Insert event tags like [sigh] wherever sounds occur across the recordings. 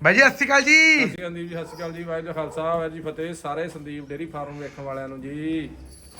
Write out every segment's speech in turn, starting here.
ਬਾਈ ਜੀ ਸਤਿ ਸ਼੍ਰੀ ਅਕਾਲ ਜੀ। ਸਤਿ ਸ਼੍ਰੀ ਅਕਾਲ ਜੀ ਸਤਿ ਸ਼੍ਰੀ ਅਕਾਲ ਜੀ ਵਾਹਿਗੁਰੂ ਖਾਲਸਾ ਵਾਹਿਗੁਰੂ ਜੀ ਫਤਿਹ। ਸਾਰੇ ਸੰਦੀਪ ਡੇਰੀ ਫਾਰਮ ਵੇਖਣ ਵਾਲਿਆਂ ਨੂੰ ਜੀ।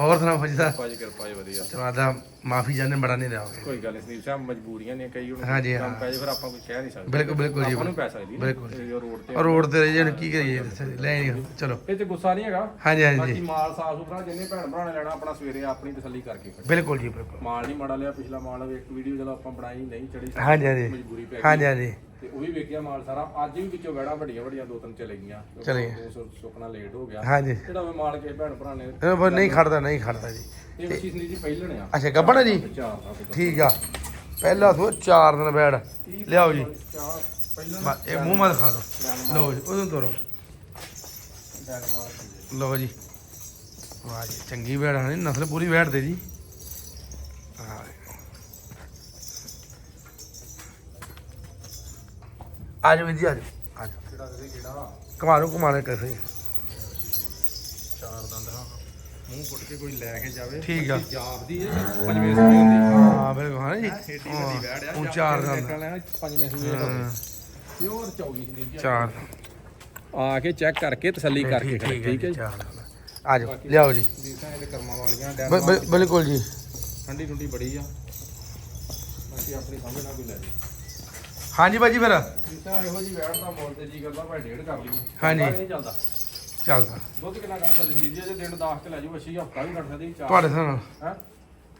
ਹੋਰ ਸੁਣਾਓ ਭਾਜੀ ਸਾਹਿਬ? ਭਾਜੀ ਕਿਰਪਾ ਜੀ ਵਧੀਆ। ਤੁਹਾਡਾ ਮਾਫੀ ਜਾਣੇ ਬੜਾ ਨਹੀਂ ਰਹਾਓਗੇ ਕੋਈ ਗੱਲ ਨਹੀਂ ਸੰਦੀਪ ਸਾਹਿਬ ਮਜਬੂਰੀਆਂ ਨੇ ਕਈ ਹੁਣ। ਹਾਂਜੀ, ਹਾਂ। ਕੰਮ ਪੈ ਜੇ ਫਿਰ ਆਪਾਂ ਕੁਝ ਕਹਿ ਨਹੀਂ ਸਕਦੇ। ਬਿਲਕੁਲ ਬਿਲਕੁਲ ਜੀ। ਆਪਾਂ ਨੂੰ ਪੈ ਸਕਦੀ ਬਿਲਕੁਲ। ਰੋਡ ਤੇ ਔਰ ਰੋਡ ਤੇ ਰਹੇ ਜਣ ਕੀ ਕਰੀਏ ਲੈ ਨਹੀਂ ਚਲੋ। ਇਹ ਤੇ ਗੁੱਸਾ ਨਹੀਂ ਹੈਗਾ। ਹਾਂਜੀ ਬਾਕੀ ਹਾਂਜੀ ਮਾਲ ਸਾਫ਼ ਸੁਥਰਾ ਜਿੰਨੇ ਭੈਣ ਭਰਾ ਨੇ ਲੈਣਾ ਆਪਣਾ ਸਵੇਰੇ ਆਪਣੀ ਤਸੱਲੀ ਕਰਕੇ ਖੜੋ। ਬਿਲਕੁਲ ਜੀ ਬਿਲਕੁਲ। ਮਾਲ ਨਹੀਂ ਮਾੜਾ ਲਿਆ ਪਿਛਲਾ ਮਾਲ ਇੱਕ ਵੀਡੀਓ ਜਦੋਂ ਆਪਾਂ ਬਣਾਈ ਨਹੀਂ ਚੜੀ ਹਾਂਜੀ ਹਾਂਜੀ ਮਜਬੂਰੀ ਪੈ ਗਈ। ਹਾਂਜੀ ਹਾਂਜੀ ਤੇ ਉਹ ਵੀ ਵੇਖਿਆ ਮਾਲ ਸਾਰਾ। ਅੱਜ ਵੀ ਵਿੱਚੋਂ ਵੜਾ ਵੱਡੀਆਂ ਵੱਡੀਆਂ ਦੋ ਤਿੰਨ ਚਲੇ ਗਈਆਂ। ਚਲੇ ਸੁੱਕਣਾ ਲੇਟ ਹੋ ਗਿਆ। ਹਾਂਜੀ। ਜਿਹੜਾ ਮੈਂ ਮਾਲ ਕੇ ਭੈਣ ਭਰਾ ਨੇ ਇਹ ਪਰ ਨਹੀਂ ਖੜਦਾ ਨਹੀਂ ਖੜਦਾ ਜੀ। ਇਹ ਬੱਚੀ ਸੰਦੀਪ ਜੀ ਪਹਿਲਣ ਆ। ਅੱਛਾ ਗੱਬੜ ਜੀ? ਚਾਰ ਦਾ ਪੁੱਤ। ਠੀਕ ਆ। ਪਹਿਲਾ ਸੋ ਚਾਰ ਦਿਨ ਬੈੜ। ਲਿਆਓ ਜੀ। ਚਾਰ ਪਹਿਲਣ ਬਸ ਇਹ ਮੂੰਹ ਮਾ ਦਿਖਾ ਦਿਓ। ਲਓ ਜੀ ਉਦੋਂ ਤੋਰੋ। ਡੈਨਮਾਰਕ ਲਓ ਜੀ। ਵਾਹ ਜੀ ਚੰਗੀ ਬੈੜ ਹੈ ਨਸਲ ਪੂਰੀ ਬੈੜ ਦੇ ਜੀ। ਹਾਂ ਆ ਜਾਓ ਜੀ ਆ ਜਾਓ। ਆ ਜਾਓ। ਕਿਹੜਾ ਦੇ ਕਿਹੜਾ? ਕਮਾ ਲਓ ਕਮਾ ਲਓ ਕਿਸੇ ਚਾਰ ਦੰਦ ਹਾਂ ਮੂੰਹ ਪੁੱਟ ਕੇ ਕੋਈ ਲੈ ਕੇ ਜਾਵੇ। ਠੀਕ ਆ। ਜਾਪਦੀ ਹੈ ਪੰਜਵੇਂ ਸੂਏ ਹੁੰਦੀ। ਹਾਂ ਬਿਲਕੁਲ ਹਾਂ ਜੀ। ਏਡੀ ਵੱਡੀ ਵੈੜ ਆ ਉਹ ਚਾਰ ਜਾਪ ਕੇ ਦੰਦ। ਦੇਖਣ ਲੈਣਾ ਪੰਜਵੇਂ ਸੂਏ ਦਾ ਹਾਂ, ਪਿਓਰ ਚੌਗੀ ਸੰਦੀਪ ਜੀ। ਚਾਰ। ਆ ਕੇ ਚੈੱਕ ਕਰਕੇ ਤਸੱਲੀ ਕਰਕੇ ਠੀਕ ਠੀਕ ਹੈ ਜੀ ਚਾਰ ਦੰਦ। ਆ ਜਾਓ ਲਿਆਓ ਜੀ। ਜੀਸਾਂ ਇਹਦੇ ਕਰਮਾਂ ਵਾਲੀਆਂ ਬ- ਡੈਨਮਾਰਕ ਬ- ਬਿਲਕੁਲ ਜੀ। ਠੰਡੀ ਠੰਡੀ ਬੜੀ ਆ। ਬਾਕੀ ਆਪਣੀ ਸਮਝ ਨਾਲ ਕੋਈ ਲੈ ਜੇ ਹਾਂਜੀ ਬਾਜੀ ਫਿਰ। ਜੀਸਾਂ ਇਹੋ ਜੀ ਵੈੜ ਦਾ ਮੁੱਲ ਤੇ ਜੀ ਕਰਦਾ ਭਾਵੇਂ ਡੇਢ ਕਰ ਲਈ ਹਾਂਜੀ। ਨਹੀਂ ਚੱਲਦਾ। ਚੱਲਦਾ। ਦੁੱਧ ਕਿੰਨਾ ਕੱਢ ਸਕਦੀ ਜੀ? ਜੇ ਦਿਨ 10 ਤੇ ਲੈ ਜਾਓ ਵਸ਼ੀ ਹਫਤਾ ਵੀ ਕੱਢ ਸਕਦੀ ਚਾਰ। ਤੁਹਾਡੇ ਨਾਲ ਹੈਂ?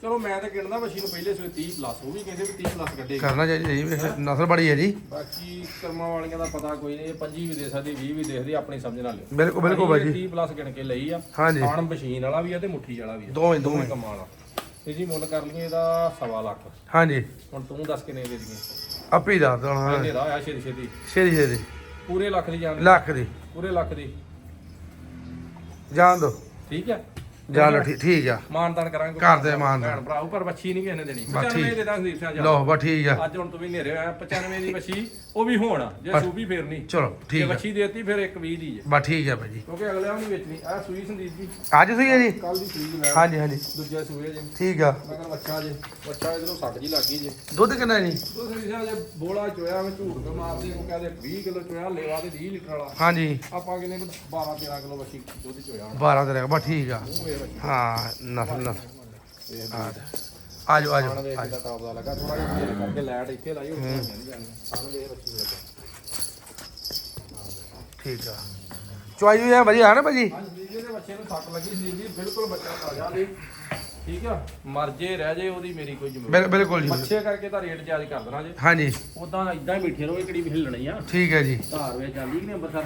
ਚਲੋ ਮੈਂ ਤਾਂ ਗਿਣਦਾ ਵਸ਼ੀ ਨੂੰ ਪਹਿਲੇ ਸਵੇ 30 ਪਲੱਸ ਉਹ ਵੀ ਕਹਿੰਦੇ ਵੀ 30 ਪਲੱਸ ਕੱਢੇਗੀ। ਕਰਨਾ ਚਾਹੀਦਾ ਜੀ ਵੈਸੇ ਨਸਲ ਬੜੀ ਹੈ ਜੀ। ਬਾਕੀ ਕਰਮਾਂ ਵਾਲੀਆਂ ਦਾ ਪਤਾ ਕੋਈ ਨਹੀਂ ਇਹ 25 ਵੀ ਦੇ ਸਕਦੀ 20 ਵੀ ਦੇ ਸਕਦੀ ਆਪਣੀ ਸਮਝ ਨਾਲ ਲਿਓ। ਬਿਲਕੁਲ ਬਿਲਕੁਲ ਬਾਜੀ 30 ਪਲੱਸ ਗਿਣ ਕੇ ਲਈ ਆ। ਹਾਂਜੀ। ਖਾਣ ਮਸ਼ੀਨ ਵਾਲਾ ਵੀ ਆ ਤੇ ਮੁੱਠੀ ਵਾਲਾ ਵੀ ਆ। ਦੋਵੇਂ ਦੋਵੇਂ ਕੰਮਾਂ ਵਾਲਾ ਤੇ ਜੀ ਮੁੱਲ ਕਰ ਲਈਏ ਇਹਦਾ ਸਵਾ ਲੱਖ। ਹਾਂਜੀ। ਹੁਣ ਤੂੰ ਦੱਸ ਕਿੰਨੇ ਦੇ ਦਈਏ? ਆਪੇ ਹੀ ਦੱਸ ਦੇਣਾ। ਹਾਂ ਹਨੇਰਾ ਆ ਛੇਤੀ ਛੇਤੀ। ਛੇਤੀ ਛੇਤੀ। ਪੂਰੇ ਲੱਖ ਦੀ ਜਾਣ ਲੱਖ ਦੀ। ਪੂਰੇ ਲੱਖ ਦੀ। ਜਾਣ ਦੋ। ਠੀਕ ਹੈ। ਜਾਣ ਲਓ ਠੀਕ ਠੀਕ ਆ। ਮਾਨਦਾਨ ਕਰਾਂਗੇ। ਘਰ ਦੇ ਮਾਨਦਾਨ। ਭੈਣ ਭਰਾ ਉੱਪਰ ਬੱਚੀ ਨਹੀਂ ਕਿਸੇ ਨੇ ਦੇਣੀ। ਬਸ 95 ਠੀਕ। ਦੇ ਦਾਂ ਸੰਦੀਪ ਸਿੰਘ ਜੀ ਲਓ ਬਾ ਠੀਕ ਆ। ਅੱਜ ਹੁਣ ਤੂੰ ਵੀ ਨੇਰੇ ਆਇਆ 95 ਦੀ ਬੱਚੀ ਉਹ ਵੀ ਹੋਣ ਜੇ ਬਸ। ਸੂਬੀ ਫੇਰਨੀ। ਚਲੋ ਜੇ ਠੀਕ ਆ। ਬੱਚੀ ਦੇਤੀ ਫਿਰ ਇੱਕ 20 ਦੀ ਜੇ ਬਾ ਠੀਕ ਆ ਭਾਜੀ ਕਿਉਂਕਿ ਅਗਲੇ ਨੂੰ ਨਹੀਂ ਵੇਚਣੀ। ਆ ਸੂਈ ਸੰਦੀਪ ਜੀ। ਅੱਜ ਸਹੀ ਹੈ ਜੀ? ਕੱਲ ਦੀ ਸੂਈ ਮੈਂ ਹਾਂਜੀ ਹਾਂਜੀ। ਦੂਜਾ ਸੂਏ ਜੇ। ਠੀਕ ਆ। ਮਗਰ ਬੱਚਾ ਜੇ। ਬੱਚਾ ਇਧਰੋਂ ਸੱਟ ਜੀ ਲੱਗ ਜੇ। ਦੁੱਧ ਕਿੰਨਾ ਜੀ? ਉਹ ਸੰਦੀਪ ਸਿੰਘ ਜੇ ਬੋਲਾ ਚੋਇਆ ਮੈਂ ਝੂਠ ਕੇ ਮਾਰਦੇ ਉਹ ਕਹਿੰਦੇ 20 ਕਿਲੋ ਚੋਇਆ ਲੈਵਾ ਤੇ 20 ਲੀਟਰ ਵਾਲਾ। ਹਾਂਜੀ। ਆਪਾਂ ਕਹਿੰਦੇ ਵੀ 12 13 ਕਿਲੋ ਬੱਚੀ ਦੁੱਧ ਚੋਇਆ ਹੁਣ। 12 ਦੇ ਬਾ ਠੀਕ ਆ। ਉਹ ਬੱਚੀ ਹਾਂ ਨਸਲ ਨਸਲ ਆ ਜਾਓ ਆ ਜਾਓ ਵੇਖ ਕਿੱਦਾਂ ਟੌਪ ਦਾ ਲੱਗਾ। ਥੋੜਾ ਜਿਹਾ ਫੇਰ ਕਰਕੇ ਲਾਈਟ ਇੱਥੇ ਲਾਈ ਉੱਥੇ ਨਹੀਂ ਜਾਣੀ। ਖਾਣ ਵੇਖ ਬੱਚੀ ਨੂੰ ਲੱਗਾ। ਠੀਕ ਆ। ਚੁਆਈ ਵੀ ਐ ਵਧੀਆ ਹੈ ਨਾ ਭਾਜੀ? ਹਾਂਜੀ ਜੀ ਦੇ ਬੱਚੇ ਨੂੰ ਸੱਟ ਲੱਗੀ ਸੀ ਜੀ। ਬਿਲਕੁਲ ਬੱਚਾ ਤਾਜ਼ਾ ਜੀ ਠੀਕ ਆ? ਮਰ ਜੇ ਰਹਿ ਜੇ ਉਹਦੀ ਮੇਰੀ ਕੋਈ ਜ਼ਿੰਮੇਵਾਰੀ ਬਿਲ- ਬਿਲਕੁਲ ਜੀ। ਬੱਚੇ ਕਰਕੇ ਤਾਂ ਰੇਟ ਜਾਇਜ਼ ਕਰ ਦੇਣਾ ਜੇ। ਹਾਂਜੀ। ਉਦਾਂ ਇਦਾਂ ਹੀ ਬੈਠੇ ਰਹੋ ਇਹ ਕਿਹੜੀ ਵੀ ਹਿੱਲਣੀ ਆ। ਠੀਕ ਹੈ ਜੀ। ਧਾਰ ਵੇ ਜਾਂਦੀ ਕਿ ਨਹੀਂ ਅੰਬਰਸਰ?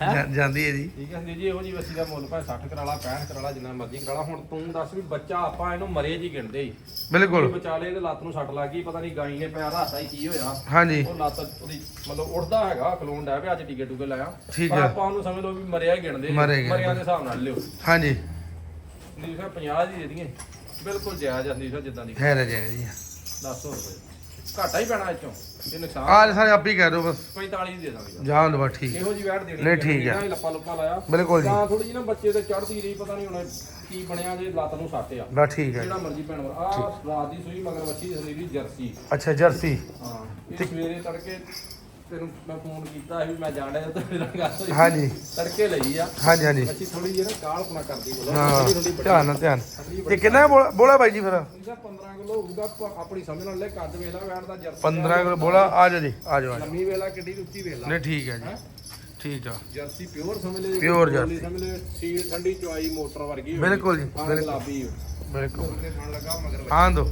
ਜਾ- ਜਾਂਦੀ ਹੈ ਜੀ। ਠੀਕ ਹੈ ਸੰਦੀਪ ਜੀ ਇਹੋ ਜੀ ਵਸੀ ਦਾ ਮੁੱਲ ਭਾਵੇਂ 60 ਕਰਾਲਾ 65 ਕਰਾਲਾ ਜਿੰਨਾ ਮਰਜ਼ੀ ਕਰਾਲਾ। ਹੁਣ ਤੂੰ ਦੱਸ ਵੀ ਬੱਚਾ ਆਪਾਂ ਇਹਨੂੰ ਮਰੇ ਜੀ ਗਿਣਦੇ ਹੀ। ਬਿਲਕੁਲ। ਵਿਚਾਲੇ ਇਹਦੇ ਲੱਤ ਨੂੰ ਸੱਟ ਲੱਗ ਗਈ ਪਤਾ ਨਹੀਂ ਗਾਈ ਨੇ ਪੈਰ ਹੱਥਾ ਹੀ ਕੀ ਹੋਇਆ। ਹਾਂਜੀ। ਉਹ ਲੱਤ ਉਹਦੀ ਮਤਲਬ ਉੜਦਾ ਹੈਗਾ ਖਲੋਣ ਡਿਆ ਵੀ ਅੱਜ ਟਿਕੇ ਟੁਕੇ ਲਾਇਆ। ਠੀਕ ਪਰ ਹੈ। ਆਪਾਂ ਉਹਨੂੰ ਸਮਝ ਲਓ ਵੀ ਮਰਿਆ ਹੀ ਗਿਣਦੇ। ਮਰਿਆ ਹੀ ਗਿਣਦੇ। ਮਰਿਆਂ ਦੇ ਹਿਸਾਬ ਨਾਲ ਲਿਓ। ਹਾਂਜੀ। ਫਿਰ 50 ਦੀ ਦੇ ਦਈਏ। ਬਿਲਕੁਲ ਜਾਇਜ਼ ਆ ਨਹੀਂ ਫਿਰ ਜਿੱਦਾਂ ਦੀ ਹੈ ਰਜੇ ਜੀ 10 ਰੁਪਏ। ਘਾਟਾ ਹੀ ਪੈਣਾ ਇਹ ਚੋਂ ਇਹ ਨੁਕਸਾਨ ਆ ਸਾਰੇ ਆਪ ਹੀ ਕਹਿ ਦੋ ਬਸ। 45 ਦੀ ਦੇ ਦਾਂਗੇ ਜਾਣ ਦੋ ਬਸ ਠੀਕ। ਇਹੋ ਜੀ ਵੈਟ ਦੇਣੀ ਨਹੀਂ, ਠੀਕ ਆ। ਆ ਲੱਪਾ ਲੁੱਪਾ ਲਾਇਆ। ਬਿਲਕੁਲ ਜੀ। ਤਾਂ ਥੋੜੀ ਜਿਹੀ ਨਾ ਬੱਚੇ ਤੇ ਚੜਦੀ ਰਹੀ ਪਤਾ ਨਹੀਂ ਹੁਣ ਕੀ ਬਣਿਆ ਜੇ ਲੱਤ ਨੂੰ ਸੱਟ ਆ। ਬਸ ਠੀਕ ਹੈ ਜਿਹੜਾ ਮਰਜ਼ੀ ਭੈਣ ਆ ਰਾਤ ਦੀ ਸੂਈ ਮਗਰ ਬੱਚੀ ਜਰਸੀ। ਅੱਛਾ ਜਰਸੀ। ਹਾਂ ਇਹ ਸਵੇਰੇ ਤੜਕੇ ਤੈਨੂੰ ਮੈਂ ਫੋਨ ਕੀਤਾ ਸੀ ਵੀ ਮੈਂ ਜਾਣਾ ਤੇ ਮੇਰਾ ਗੱਲ ਹੋਈ ਹਾਂਜੀ। ਤੜਕੇ ਲਈ ਆ। ਹਾਂਜੀ ਹਾਂਜੀ। ਬੱਚੀ ਥੋੜੀ ਜਿਹੀ ਨਾ ਕਾਲਪਨਾ ਕਰਦੀ ਬੋਲੋ। ਹਾਂ ਧਿਆਨ ਨਾਲ ਧਿਆਨ। ਤੇ ਕਿੰਨਾ ਬੋਲਾ ਬੋਲਾ ਬਾਈ ਜੀ ਫਿਰ? ਇਹਦਾ 15 ਕਿਲੋ ਹੋਊਗਾ ਆਪਣੀ ਸਮਝ ਨਾਲ ਲੈ ਕੱਦ ਵੇਲਾ ਵੈਣ ਦਾ ਜਰਸੀ 15 ਕਿਲੋ ਬੋਲਾ ਆ ਜਾਓ ਜੀ ਆ ਜਾਓ ਲੰਮੀ ਵੇਲਾ ਕਿੱਡੀ ਉੱਚੀ ਵੇਲਾ। ਨਹੀਂ ਠੀਕ ਹੈ ਜੀ। ਠੀਕ ਆ। ਜਰਸੀ ਪਿਓਰ ਸਮਝ ਲੈ Pure ਜਰਸੀ। ਸਮਝ ਲੈ ਸੀਲ ਠੰਡੀ ਚੁਆਈ ਮੋਟਰ ਵਰਗੀ ਬਿਲਕੁਲ ਜੀ, ਬਿਲਕੁਲ। ਬਿਲਕੁਲ। ਖਾਣ ਲੱਗਾ ਮਗਰ ਆਣ ਦੋ।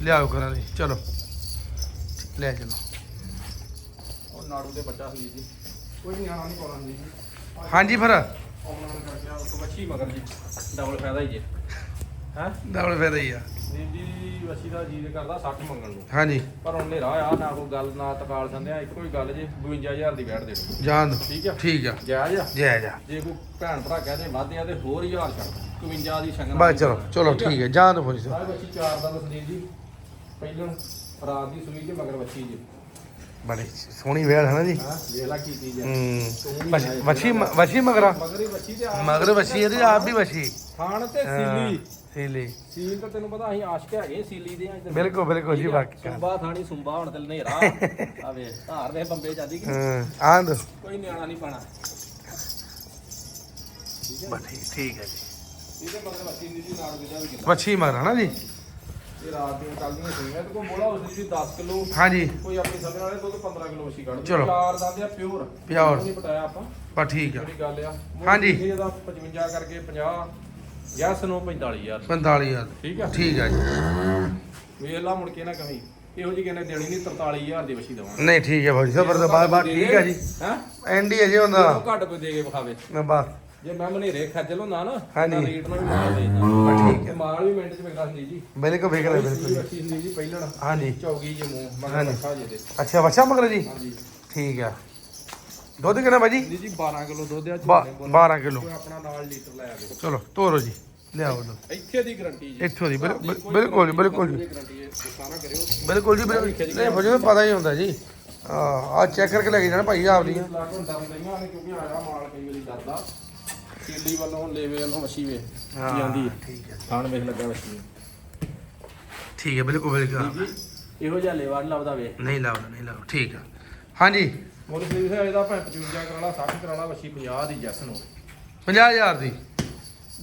ਲਿਆਓ ਕਰਾਂ ਜੀ ਚਲੋ। ਲੈ ਚਲੋ। ਨਾੜੂ ਦੇ ਬੱਚਾ ਸੀ ਜੀ। ਕੋਈ ਨਿਆਣਾ ਨਹੀਂ ਪਾਉਣਾ ਸੀ ਜੀ। ਹਾਂਜੀ ਫਿਰ। ਆਉਣਾ ਕਰਕੇ ਉਹ ਵੱਛੀ ਮਗਰ ਜੀ। ਡਬਲ ਫਾਇਦਾ ਹੀ ਜੇ ਹੈ? ਡਬਲ ਫਾਇਦਾ ਹੀ ਆ। ਜੀ ਵੱਛੀ ਦਾ ਜੀ ਕਰਦਾ 60 ਮੰਗਣ ਨੂੰ। ਹਾਂਜੀ। ਪਰ ਉਹਨੇ ਰਾਹ ਆ ਨਾ ਕੋਈ ਗੱਲ ਨਾ ਤਕਾਲ ਸੰਦਿਆ ਇੱਕੋ ਹੀ ਗੱਲ ਜੇ 52000 ਦੀ ਬੈਠ ਦੇ ਦੋ ਠੀਕ ਆ? ਠੀਕ ਆ। ਜਾਇਜ਼ ਆ? ਜੇ ਕੋਈ ਭੈਣ ਭਰਾ ਕਹਦੇ ਵਾਧਿਆ ਤੇ ਹੋਰ ਹਜ਼ਾਰ ਛੱਡ 51 ਦੀ ਸੰਗਤ ਬਸ ਚਲੋ ਚਲੋ ਠੀਕ ਹੈ ਦੋ ਪੁੱਛ ਸਾਰੇ ਬੱਚੀ ਚਾਰ ਦਾ ਸੰਦੀਪ ਜੀ। ਪਹਿਲਾਂ ਰਾਤ ਦੀ ਸੂਈ ਤੇ ਮਗਰ ਬੱਚੀ ਜੀ। ਬੜੀ ਸੋਹਣੀ ਵੇਲ ਹੈ ਨਾ ਜੀ। ਹਾਂ ਵੇਲਾ ਕੀਤੀ ਜੀ। ਹੂੰ। ਵਛੀ ਵਛੀ ਮਗਰਾ? ਮਗਰ ਹੀ ਬੱਚੀ ਤੇ ਮਗਰ ਵਛੀ ਇਹਦੀ ਆਪ ਵੀ ਵਛੀ ਖਾਣ ਤੇ ਸੀਲੀ। ਸੀਲੀ। ਸੀਲ ਤਾਂ ਤੈਨੂੰ ਪਤਾ ਅਸੀਂ ਆਸ਼ਕ ਹੈਗੇ ਸੀਲੀ ਦੇ ਆ। ਬਿਲਕੁਲ ਬਿਲਕੁਲ ਜੀ? ਬਾਕੀ ਸੁੰਬਾ ਥਾਣੀ ਸੁੰਬਾ ਹੁਣ ਤੇ ਹਨੇਰਾ। [laughs] ਆ ਵੇ ਧਾਰ ਦੇ ਬੰਬੇ ਜਾਂਦੀ ਕਿ ਹਾਂ ਆਂਦ ਕੋਈ ਨਿਆਣਾ ਨਹੀਂ ਪਾਣਾ। ਠੀਕ ਠੀਕ ਹੈ ਜੀ। ਇਹਦੇ ਮਤਲਬ ਅਸੀਂ ਨਹੀਂ ਜੀ ਨਾਲ ਵਿਦਾ ਵੀ ਕਿੰਨਾ ਮੱਛੀ ਮਾਰਾ ਨਾ ਜੀ। ਇਹ ਰਾਤ ਦੀਆਂ ਕੱਲ ਦੀਆਂ ਸੂਈਆਂ ਤੇ ਕੋਈ ਬੋਲਾ ਉਸ ਦੀ 10 ਕਿਲੋ ਹਾਂਜੀ। ਕੋਈ ਆਪਣੀ ਸਮੇਂ ਵਾਲੇ ਦੁੱਧ 15 ਕਿਲੋ ਅਸੀਂ ਕੱਢ ਚਲੋ। ਚਾਰ ਦੰਦ ਆ ਪਿਓਰ Pure। ਨਹੀਂ ਪਟਾਇਆ ਆਪਾਂ। ਬਸ ਠੀਕ ਆ। ਜਿਹੜੀ ਗੱਲ ਆ। ਹਾਂਜੀ। ਇਹ ਇਹਦਾ 55 ਕਰਕੇ 50 ਯਸ ਨੂੰ 45000 45000 ਠੀਕ ਆ? ਠੀਕ ਆ ਜੀ। ਵੇਖ ਲਾ ਮੁੜ ਕੇ ਨਾ ਕਹੀਂ। ਇਹੋ ਜੀ ਕਹਿੰਦੇ ਦੇਣੀ ਨਹੀਂ 43000 ਦੀ ਵਛੀ ਦਵਾਂਗੇ। ਨਹੀਂ ਠੀਕ ਭਾਜੀ। ਠੀਕ ਜੀ। ਹੈ? ਐਂਡੀ ਹੈ ਜੀ ਹੁੰਦਾ। ਘੱਟ ਕੋਈ ਦੇ ਕੇ ਵਿਖਾਵੇ। ਮੈਂ ਬਸ। ਜੇ ਮੈਂ ਮਨੇਰੇ ਖੱਜਲ ਹੁੰਦਾ ਨਾ ਹਾਂਜੀ। ਤਾਂ ਰੇਟ ਨਾਲ ਵੀ ਮਾਲ ਦੇ ਬਸ ਠੀਕ ਤੇ ਮਾਲ ਵੀ ਮਿੰਟ ਚ ਮਿਲਦਾ ਸੀ ਜੀ। ਬਿਲਕੁਲ ਬਿਲਕੁਲ ਬਿਲਕੁਲ। ਵਛੀ ਹੁੰਦੀ ਜੀ ਪਹਿਲਣ। ਹਾਂਜੀ। ਚੌਗੀ ਜੇ ਮੂੰਹ ਮਗਰ ਹਾਂਜੀ। ਰੱਖਾ ਜੇ ਦੇ ਅੱਛਾ ਬੱਚਾ ਮਗਰ ਜੀ? ਹਾਂਜੀ। ਠੀਕ ਆ। ਦੁੱਧ ਕਿੰਨਾ ਭਾਜੀ? ਜੀ ਜੀ 12 ਕਿਲੋ ਦੁੱਧ ਆ ਬਾ- ਝੋਨੇ ਕੋਲ 12 ਕਿਲੋ। ਕੋਈ ਆਪਣਾ ਨਾਲ ਲੀਟਰ ਲੈ ਆਵੇ। ਚਲੋ ਤੋਰੋ ਜੀ। ਲਿਆਓ ਦੁੱਧ। ਇੱਥੇ ਦੀ ਗਾਰੰਟੀ ਜੀ। ਇੱਥੋਂ ਦੀ ਬਿਲ- ਬਿਲ- ਕੋਈ ਬਿਲਕੁਲ ਜੀ ਬਿਲਕੁਲ ਜੀ। ਗਾਰੰਟੀ ਹੈ ਨਾ ਕਰਿਓ। ਬਿਲਕੁਲ ਜੀ ਬਿਲਕੁਲ। ਨਹੀਂ ਭਾਜੀ ਨੂੰ ਪਤਾ ਹੀ ਹੁੰਦਾ ਜੀ। ਆ ਆ ਚੈੱਕ ਕਰਕੇ ਲੈ ਕੇ ਜਾਣਾ ਭਾਈ ਆਪਦੀਆਂ ਲੱਗ ਹੁੰਦਾ ਰਹੀਆਂ ਨੇ ਕਿਉਂਕਿ ਆਇਆ ਮਾਲ ਕਈ ਵਾਰੀ ਡਰਦਾ। ਕੀਲੀ ਵੱਲੋਂ ਲੇਵੇ ਵੱਲੋਂ ਵਛੀ ਵੇ। ਹਾਂ, ਜਾਂਦੀ ਹੈ ਠੀਕ ਹੈ ਖਾਣ ਵੇਖ ਲੱਗਾ ਵਛੀ ਠੀਕ ਹੈ ਬਿਲਕੁਲ ਬਿਲਕੁਲ। ਜੀ। ਇਹੋ ਜਿਹਾ ਲੇਵਾ ਨੀ ਲੱਭਦਾ ਵੇ। ਨਹੀਂ ਲਾਉਣਾ ਨਹੀਂ ਲਾਉਣਾ ਠੀਕ ਆ। ਹਾਂਜੀ। ਮੁੱਲ ਫੀਸ ਹੈ ਇਹਦਾ ਭਾਵੇਂ 55 ਕਰਾਲਾ 60 ਕਰਾਲਾ ਵਛੀ 50 ਦੀ ਜੈਸ ਨੂੰ। 50000 ਦੀ।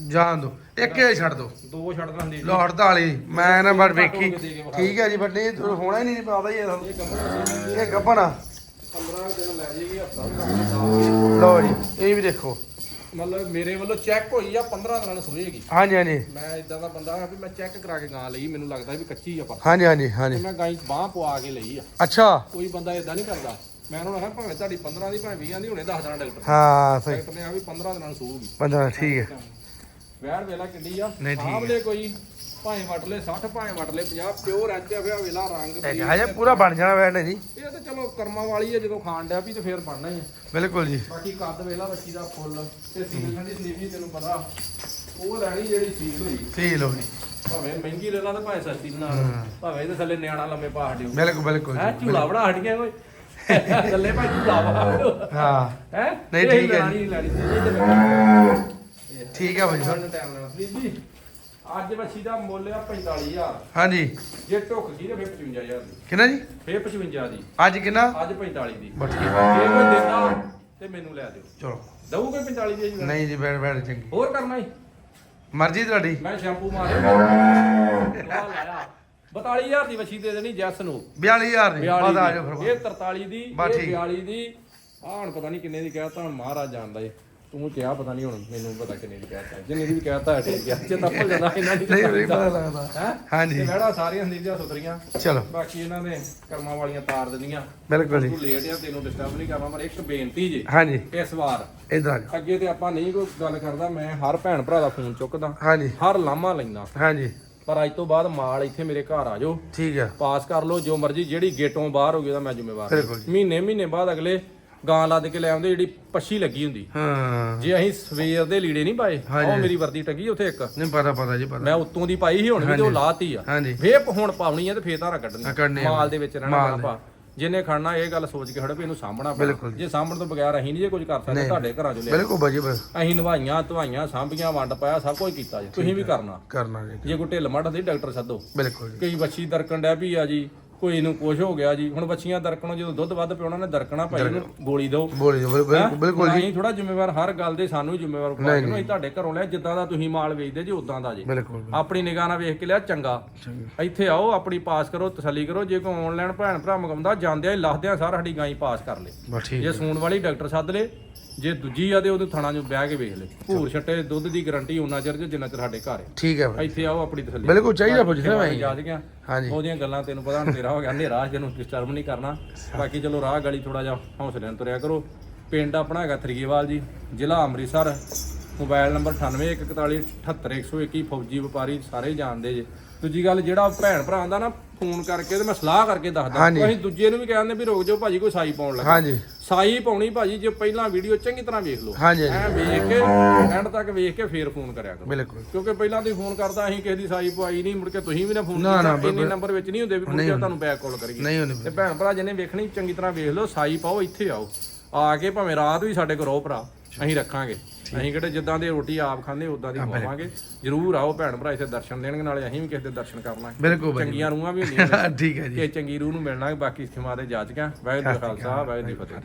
ਜਾਣ ਦੋ। ਇੱਕ ਹੀ ਛੱਡ ਦੋ। ਦੋ ਛੱਡ ਦਿੰਦੀ ਲੋ 48 ਮੈਂ ਨਾ ਬੜ ਵੇਖੀ। ਠੀਕ ਹੈ ਜੀ ਬਟ ਇਹ ਹੋਣਾ ਹੀ ਨਹੀਂ ਤੁਹਾਨੂੰ ਇਹ ਇਹ ਗੱਪਣਾ 15 ਦਿਨ ਲੈ ਜਾਏਗੀ ਹਫਤਾ। ਲੋ ਜੀ ਇਹ ਵੀ ਦੇਖੋ। ਮਤਲਬ ਮੇਰੇ ਵੱਲੋਂ ਚੈੱਕ ਹੋਈ ਆ 15 ਦਿਨਾਂ ਨੂੰ ਸੋਏਗੀ ਹਾਂਜੀ ਹਾਂਜੀ। ਮੈਂ ਇਦਾਂ ਦਾ ਬੰਦਾ ਹਾਂ ਵੀ ਮੈਂ ਚੈੱਕ ਕਰਾ ਕੇ ਗਾਂ ਲਈ ਮੈਨੂੰ ਲੱਗਦਾ ਵੀ ਕੱਚੀ ਆ ਪਰ। ਹਾਂਜੀ ਹਾਂਜੀ ਹਾਂਜੀ। ਮੈਂ ਗਾਂ ਬਾਹ ਪਵਾ ਕੇ ਲਈ ਆ। ਅੱਛਾ। ਕੋਈ ਬੰਦਾ ਇਦਾਂ ਨਹੀਂ ਕਰਦਾ। ਮੈਂ ਉਹਨੂੰ ਆਖਿਆ ਭਾਵੇਂ ਤੁਹਾਡੀ 15 ਦੀ ਭਾਵੇਂ 20 ਦੀ ਹੁਣੇ ਦੱਸ ਦੇਣਾ ਡਾਕਟਰ। ਹਾਂ ਸਹੀ। ਡਾਕਟਰ ਨੇ ਆ ਵੀ 15 ਦਿਨਾਂ ਨੂੰ ਸੂਗੀ 15 ਠੀਕ ਹੈ। ਵੈੜ ਵੇਲਾ ਕਿੱਡੀ ਆ। ਸਾਹਮਣੇ ਕੋਈ। ਭਾਵੇਂ ਵਟ ਲੈ 60 ਭਾਵੇਂ ਵਟ ਲੈ 50 ਪਿਓਰ ਐਚ ਆ ਫਿਰ ਵੇਲਾ ਰੰਗ ਇਹ ਹਜੇ ਪੂਰਾ ਬਣ ਜਾਣਾ ਵੈਟ ਜੀ। ਇਹ ਤਾਂ ਚਲੋ ਕਰਮਾਂ ਵਾਲੀ ਆ ਜਦੋਂ ਖਾਣ ਡਿਆ ਵੀ ਤੇ ਫੇਰ ਬਣਨਾ ਹੀ ਬਿਲਕੁਲ ਜੀ। ਬਾਕੀ ਕੱਦ ਵੇਲਾ ਬੱਚੀ ਦਾ ਫੁੱਲ ਤੇ ਸੀਲ ਠੰਡੀ ਸਲੀਵੀ ਤੈਨੂੰ ਪਤਾ। ਉਹ ਲੈਣੀ ਜਿਹੜੀ ਸੀਲ ਹੋਈ। ਠੀਕ ਲੋ ਜੀ ਭਾਵੇਂ ਮਹਿੰਗੀ ਲੈ ਲਾ ਤੇ ਭਾਵੇਂ ਸਸਤੀ ਬਣਾ ਲਾ। ਭਾਵੇਂ ਇਹਦੇ ਥੱਲੇ ਨਿਆਣਾ ਲੰਮੇ ਪਾ ਹਟਿਓ। ਬਿਲਕੁਲ ਬਿਲਕੁਲ ਹੈ ਝੂਲਾ ਬਣਾ ਹਟ ਗਿਆ ਓਏ ਥੱਲੇ ਭਾਈ ਝੂਲਾ ਵਾ ਹਾਂ। ਹੈ? ਨਹੀਂ, ਠੀਕ ਹੈ ਲੈਣੀ ਲੈਣੀ ਸੀ ਇਹ ਤੇ ਲੈਣੀ। ਠੀਕ ਹੈ ਭਾਜੀ ਸਾਹਿਬ ਸਾਨੂੰ ਟਾਈਮ ਲੈਣਾ ਸਲੀਪ ਜੀ ਅੱਜ ਬੱਚੀ ਦਾ ਮੁੱਲ ਆ 45000 ਹਾਂਜੀ। ਜੇ ਢੁੱਕ ਗਈ ਤੇ ਫਿਰ 55000 ਦੀ। ਕਿੰਨਾ ਜੀ? ਫਿਰ 55 ਦੀ। ਅੱਜ ਕਿੰਨਾ? ਅੱਜ 45 ਦੀ। ਬਸ ਠੀਕ ਹੈ ਜੇ ਕੋਈ ਦਿੰਦਾ ਤੇ ਮੈਨੂੰ ਲੈ ਦਿਓ। ਚਲੋ। ਦਊਗੇ 45 ਦੀ ਜੀ ਨਹੀਂ ਜੀ ਬੈਠ ਬੈਠ ਚੰਗੀ। ਹੋਰ ਕਰਨਾ ਹੀ ਮਰਜ਼ੀ ਤੁਹਾਡੀ। ਮੈਂ ਸ਼ੈਂਪੂ ਮਾਰਿਆ। ਲਾਇਆ 42000 ਦੀ ਵਛੀ ਦੇ ਦੇਣੀ ਜੈਸ ਨੂੰ। 42000 ਦੀ। 42 ਬਾਅਦ ਆ ਦੀ। ਫਿਰ। ਇਹ 43 ਦੀ ਬਸ ਇਹ ਠੀਕ। 42 ਦੀ। ਆਹ ਹੁਣ ਪਤਾ ਨਹੀਂ ਕਿੰਨੇ ਦੀ ਕਹਿਤਾ ਹੁਣ ਮਹਾਰਾਜ ਜਾਣਦਾ ਏ। ਤੂੰ ਕਿਹਾ ਪਤਾ ਨਹੀਂ ਹੁਣ ਮੈਨੂੰ ਪਤਾ ਕਿੰਨੇ ਦੀ ਕਹਿਤਾ ਜਿੰਨੇ ਦੀ ਵੀ ਕਹਿਤਾ ਠੀਕ ਹੈ ਜੇ ਤਾਂ ਭੁੱਲ ਜਾਂਦਾ ਇਹਨਾਂ ਦੀ ਨਹੀਂ ਨਹੀਂ ਪਤਾ ਲੱਗਦਾ। ਹੈ? ਹਾਂਜੀ। ਮੈੜਾ ਸਾਰੀਆਂ ਨੀਜਾਂ ਸੁਧਰੀਆਂ। ਚਲੋ। ਬਾਕੀ ਇਹਨਾਂ ਨੇ ਕਰਮਾਂ ਵਾਲੀਆਂ ਤਾਰ ਦਿੰਦੀਆਂ ਬਿਲਕੁਲ ਜੀ। ਤੂੰ ਲੇਟ ਆ ਤੈਨੂੰ ਡਿਸਟਰਬ ਨਹੀਂ ਕਰਨਾ ਪਰ ਇੱਕ ਬੇਨਤੀ ਜੇ। ਹਾਂਜੀ। ਇਸ ਵਾਰ ਇਧਰ ਆ ਜਾਓ। ਅੱਗੇ ਤੇ ਆਪਾਂ ਨਹੀਂ ਕੋਈ ਗੱਲ ਕਰਦਾ ਮੈਂ ਹਰ ਭੈਣ ਭਰਾ ਦਾ ਫੋਨ ਚੁੱਕਦਾ। ਹਾਂਜੀ। ਹਰ ਲਾਮਾ ਲੈਂਦਾ। ਹਾਂਜੀ। ਪਰ ਅੱਜ ਤੋਂ ਬਾਅਦ ਮਾਲ ਇੱਥੇ ਮੇਰੇ ਘਰ ਆ ਜਾਓ। ਠੀਕ ਹੈ ਪਾਸ ਕਰ ਲਓ ਜੋ ਮਰਜ਼ੀ ਜਿਹੜੀ ਗੇਟੋਂ ਬਾਹਰ ਹੋ ਗਈ ਉਹਦਾ ਮੈਂ ਜ਼ਿੰਮੇਵਾਰ। ਮਹੀਨੇ ਮਹੀਨੇ ਬਾਅਦ ਅਗਲੇ ਗਾਂ ਲੱਦ ਕੇ ਲੈ ਆਉਂਦੇ ਜਿਹੜੀ ਪੱਛੀ ਲੱਗੀ ਹੁੰਦੀ। ਹਾਂ। ਜੇ ਅਸੀਂ ਸਵੇਰ ਦੇ ਲੀੜੇ ਨਹੀਂ ਪਾਏ। ਉਹ ਮੇਰੀ ਵਰਦੀ ਟੰਗੀ ਉੱਥੇ ਇੱਕ। ਨਹੀਂ ਪਤਾ ਪਤਾ ਜੀ ਪਤਾ। ਮੈਂ ਉੱਤੋਂ ਦੀ ਪਾਈ ਸੀ ਹੁਣ ਵੀ ਤੇ ਉਹ ਲਾਤੀ ਆ। ਫੇਰ ਹੁਣ ਪਾਉਣੀ ਆ ਤੇ ਫੇਰ ਧਾਰਾ ਕੱਢਣੀ। ਮਾਲ ਦੇ ਵਿੱਚ ਰਹਿਣਾ ਆਪਾਂ। ਜਿਹਨੇ ਖੜਨਾ ਇਹ ਗੱਲ ਸੋਚ ਕੇ ਖੜੋ ਵੀ ਇਹਨੂੰ ਸਾਂਭਣਾ ਬਿਲਕੁਲ ਪੈਣਾ ਜੇ ਸਾਂਭਣ ਤੋਂ ਬਗੈਰ ਅਸੀਂ ਨਹੀਂ ਜੇ ਕੁਝ ਕਰ ਸਕਦੇ ਤੁਹਾਡੇ ਘਰਾਂ ਚੋਂ ਲਿਆ ਬਿਲਕੁਲ ਬਾਜੀ ਬਸ। ਅਸੀਂ ਨਵਾਈਆਂ ਧਵਾਈਆਂ ਸਾਂਭੀਆਂ ਵੰਡ ਪਾਇਆ ਸਭ ਕੁਝ ਕੀਤਾ ਜੀ। ਤੁਸੀਂ ਵੀ ਕਰਨਾ। ਕਰਨਾ ਜੀ ਜੇ ਕੋਈ ਢਿੱਲ ਮੱਠ ਦੀ ਡਾਕਟਰ ਸੱਦੋ। ਬਿਲਕੁਲ ਜੀ। ਕਈ ਬੱਚੀ ਦਰਕਣ ਡੈ ਵੀ ਆ ਜੀ। ਕੋਈ ਨੂੰ ਕੁਝ ਹੋ ਗਿਆ ਜੀ। ਹੁਣ ਬੱਚੀਆਂ ਦਰਕਣੋਂ ਜਦੋਂ ਦੁੱਧ ਵੱਧ ਪਿਆਉਣਾ ਨੇ ਦਰਕਣਾ ਭਾਈ ਇਹਨੂੰ ਗੋਲੀ ਦਿਓ। ਬੋਲੀ ਬਿਲਕੁਲ ਬਿਲਕੁਲ ਜੀ। ਅਸੀਂ ਥੋੜਾ ਜ਼ਿੰਮੇਵਾਰ ਹਰ ਗੱਲ ਦੇ ਸਾਨੂੰ ਹੀ ਜ਼ਿੰਮੇਵਾਰ ਬਣਾ ਕੇ ਤੁਹਾਡੇ ਘਰੋਂ ਲਿਆ ਜਿੱਦਾਂ ਦਾ ਤੁਸੀਂ ਮਾਲ ਵੇਚਦੇ ਜੀ ਉਦਾਂ ਦਾ ਜੀ। ਬਿਲਕੁਲ ਆਪਣੀ ਨਿਗਾਹ ਨਾਲ ਵੇਖ ਕੇ ਲਿਆ ਚੰਗਾ। ਇੱਥੇ ਆਓ ਆਪਣੀ ਪਾਸ ਕਰੋ ਤਸੱਲੀ ਕਰੋ। ਜੇ ਕੋਈ ਆਨਲਾਈਨ ਭੈਣ ਭਰਾ ਮੰਗਾਉਂਦਾ ਜਾਂਦਿਆਂ ਹੀ ਲੱਖਦਿਆਂ ਸਾਰ ਸਾਡੀ ਗਾਂ ਹੀ ਪਾਸ ਕਰ ਲੇ। ਬਸ ਠੀਕ ਜੇ ਸੂਣ ਵਾਲੀ ਡਾਕਟਰ ਸੱਦ ਲੇ ਜੇ ਦੂਜੀ ਆ ਤੇ ਉਹਨੂੰ ਥਾਣਾ ਨੂੰ ਬਹਿ ਕੇ ਵੇਖ ਲੈ। ਭੂਰ ਛੱਟੇ ਦੁੱਧ ਦੀ ਗਾਰੰਟੀ ਉਹਨਾਂ ਚਿਰ ਜਿੰਨਾ ਚਿਰ ਸਾਡੇ ਘਰ ਹੈ ਠੀਕ ਹੈ ਇੱਥੇ ਆਓ ਆਪਣੀ ਤਸੱਲੀ ਬਿਲਕੁਲ ਚਾਹੀਦਾ ਪੁੱਛ ਰਿਹਾ ਮੈਂ ਯਾਦ ਗਿਆ ਹਾਂਜੀ। ਉਹਦੀਆਂ ਗੱਲਾਂ ਤੈਨੂੰ ਪਤਾ ਹੁਣ ਤੇਰਾ ਹੋ ਗਿਆ। ਹਨੇਰਾ ਜਿਹਨੂੰ ਡਿਸਟਰਬ ਨਹੀਂ ਕਰਨਾ। ਬਾਕੀ ਚਲੋ ਰਾਹ ਗਲੀ ਥੋੜਾ ਜਿਹਾ ਹੌਸਲੇ ਨਾਲ ਤੁਰਿਆ ਕਰੋ। ਪਿੰਡ ਆਪਣਾ ਹੈਗਾ ਥਰੀਏਵਾਲ ਜੀ ਜ਼ਿਲ੍ਹਾ ਅੰਮ੍ਰਿਤਸਰ। ਮੋਬਾਈਲ ਨੰਬਰ 9814478121 ਫੌਜੀ ਵਪਾਰੀ ਸਾਰੇ ਜਾਣਦੇ ਜੇ। ਦੂਜੀ ਗੱਲ ਜਿਹੜਾ ਭੈਣ ਭਰਾ ਆਂਦਾ ਨਾ ਫੋਨ ਕਰਕੇ ਤੇ ਮੈਂ ਸਲਾਹ ਕਰਕੇ ਦੱਸਦਾ। ਹਾਂਜੀ। ਅਸੀਂ ਦੂਜੇ ਨੂੰ ਵੀ ਕਹਿੰਦੇ ਵੀ ਰੁਕ ਜਾਓ ਭਾਜੀ ਕੋਈ ਸਾਈ ਪਾਉਣ ਲੱਗਾ। ਹਾਂਜੀ। ਸਾਈ ਪਾਉਣੀ ਭਾਜੀ ਜੇ ਪਹਿਲਾਂ ਵੀਡੀਓ ਚੰਗੀ ਤਰ੍ਹਾਂ ਵੇਖ ਲਓ। ਹਾਂਜੀ ਐ ਵੇਖ ਕੇ ਐਂਡ ਤੱਕ ਵੇਖ ਕੇ ਫੇਰ ਫੋਨ ਕਰਿਆ ਕਰੋ। ਬਿਲਕੁਲ। ਕਿਉਂਕਿ ਪਹਿਲਾਂ ਤੁਸੀਂ ਫੋਨ ਕਰਦਾ ਅਸੀਂ ਕਿਸੇ ਦੀ ਸਾਈ ਪਵਾਈ ਨਹੀਂ ਮੁੜ ਕੇ ਤੁਸੀਂ ਵੀ ਨਾ ਫੋਨ ਨਾ, ਨਾ, ਇੰਨੇ ਨੰਬਰ ਵਿੱਚ ਨਹੀਂ ਹੁੰਦੇ ਵੀ ਮੁੜ ਕੇ ਤੁਹਾਨੂੰ ਬੈਕ ਕਾਲ ਕਰੀਏ। ਨਹੀਂ ਹੋਣੀ ਤੇ ਭੈਣ ਭਰਾ ਜਿਹਨੇ ਵੇਖਣੀ ਚੰਗੀ ਤਰ੍ਹਾਂ ਵੇਖ ਲਓ ਸਾਈ ਪਾਓ ਇੱਥੇ ਆਓ। ਆ ਕੇ ਭਾਵੇਂ ਰਾਤ ਵੀ ਸਾਡੇ ਕੋਲ ਰਹੋ ਭਰਾ ਅਸੀਂ ਰੱਖਾਂਗੇ। ਅਸੀਂ ਕਿਹੜੇ ਜਿੱਦਾਂ ਦੀ ਰੋਟੀ ਆਪ ਖਾਂਦੇ ਉਦਾਂ ਦੀ ਖਵਾਵਾਂਗੇ। ਜਰੂਰ ਆਓ ਭੈਣ ਭਰਾ ਇੱਥੇ ਦਰਸ਼ਨ ਦੇਣਗੇ ਨਾਲੇ ਅਸੀਂ ਵੀ ਕਿਸੇ ਦੇ ਦਰਸ਼ਨ ਕਰਨਾ। ਬਿਲਕੁਲ ਚੰਗੀਆਂ ਰੂਹਾਂ ਵੀ ਹੁੰਦੀਆਂ [laughs] ਠੀਕ ਹੈ ਜੀ। ਕਿ ਚੰਗੀ ਰੂਹ ਨੂੰ ਮਿਲਣਾ ਬਾਕੀ ਸਿਮਾ ਦੇ ਜਾਚਕਾਂ। ਵਾਹਿਗੁਰੂ ਖਾਲਸਾ ਵਾਹਿਗੁਰੂ ਫਤਿਹ।